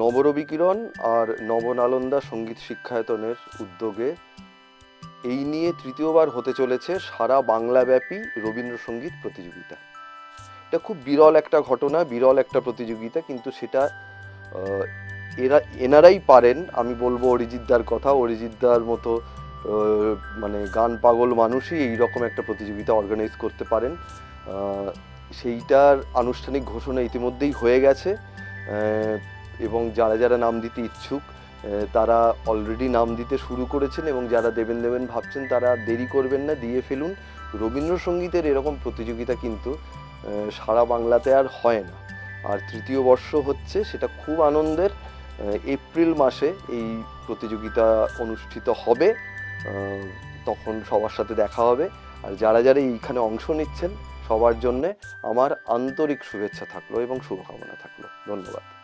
নবরবিকিরণ আর নবনালন্দা সংগীত শিক্ষায়তনের উদ্যোগে এই নিয়ে তৃতীয়বার হতে চলেছে সারা বাংলাব্যাপী রবীন্দ্রসঙ্গীত প্রতিযোগিতা। এটা খুব বিরল একটা ঘটনা, বিরল একটা প্রতিযোগিতা, কিন্তু সেটা এরা, এনারাই পারেন। আমি বলব অরিজিৎদার কথা, অরিজিৎদার মতো মানে গান পাগল মানুষই এই রকম একটা প্রতিযোগিতা অর্গানাইজ করতে পারেন। সেইটার আনুষ্ঠানিক ঘোষণা ইতিমধ্যেই হয়ে গেছে। এবং যারা যারা নাম দিতে ইচ্ছুক তারা অলরেডি নাম দিতে শুরু করেছেন এবং যারা দেবেন দেবেন ভাবছেন তারা দেরি করবেন না, দিয়ে ফেলুন। রবীন্দ্রসঙ্গীতের এরকম প্রতিযোগিতা কিন্তু সারা বাংলাতে আর হয় না। আর তৃতীয় বর্ষ হচ্ছে, সেটা খুব আনন্দের এপ্রিল মাসে এই প্রতিযোগিতা অনুষ্ঠিত হবে তখন সবার সাথে দেখা হবে। আর যারা যারা এইখানে অংশ নিচ্ছেন, সবার জন্যে আমার আন্তরিক শুভেচ্ছা থাকল এবং শুভকামনা থাকল। ধন্যবাদ।